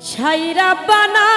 সাইরা বানা।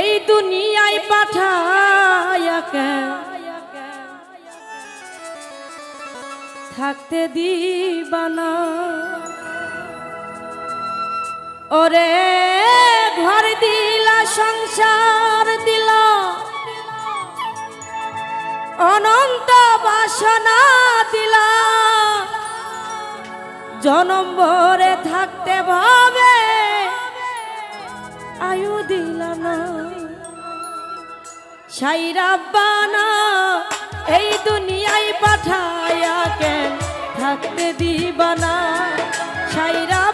এই দুনিয়ায় পাঠায়া থাকতে দিবানা। ওরে ঘর দিলা, সংসার দিল। অনন্ত বাসনা দিলা। জনম ভরে থাকতে ভাবে আয়ু দিল না। সাইরাব্বানা এই দুনিয়ায় পাঠায় কেন? থাকতে দিবানা সাইরাব্বানা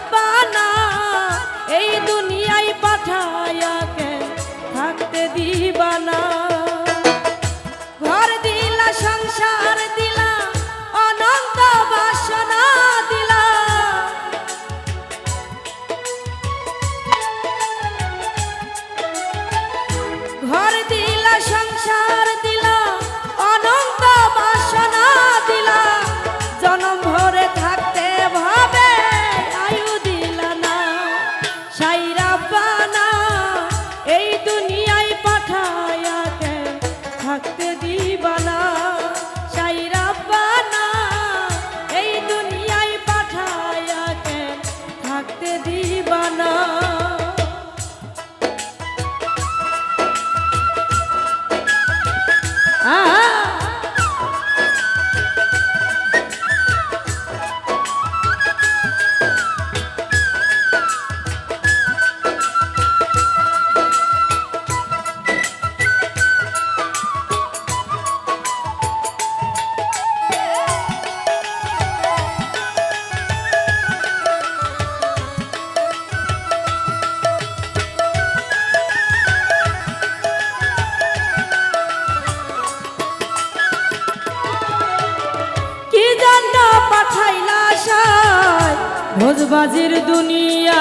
ভোজবাজির দুনিয়া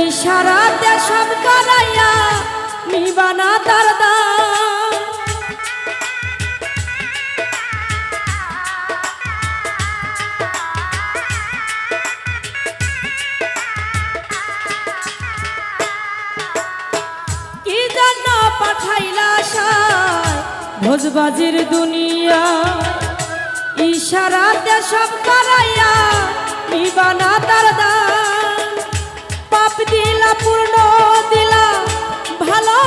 ইশারাতে সব করাইয়া নিবানা তার ভোজবাজির দুনিয়া ইশারাতে সব করাইয়া নিবানা তার দান। পাপ দিলা পূর্ণ দিলা ভালো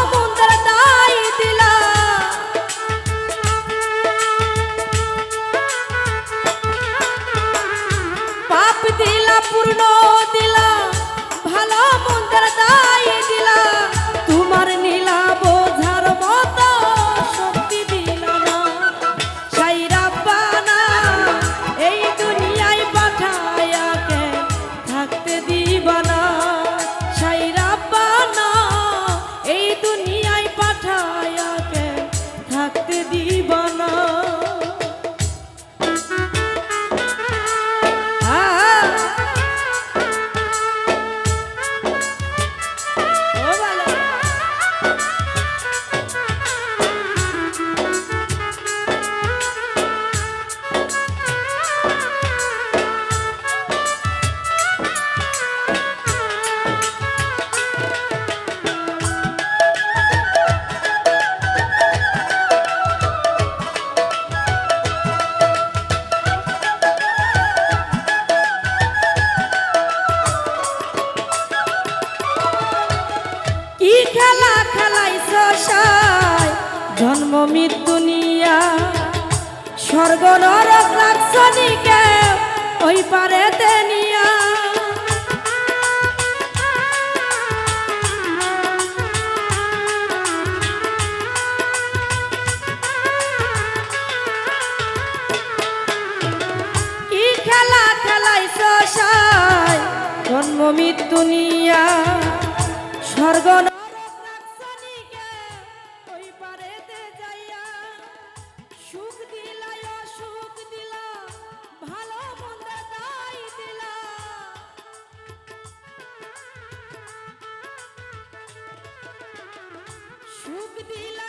জন্ম মৃত্যু নিয়া স্বর্গ নরক রাক্ষসনীকে ওই পারে নিয়া। খেলা খেলাইছ জন্ম মৃত্যু নিয়া স্বর্গ সুখ দিলা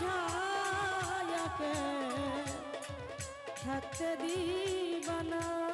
ছায়াকে থাকতে দিবানা।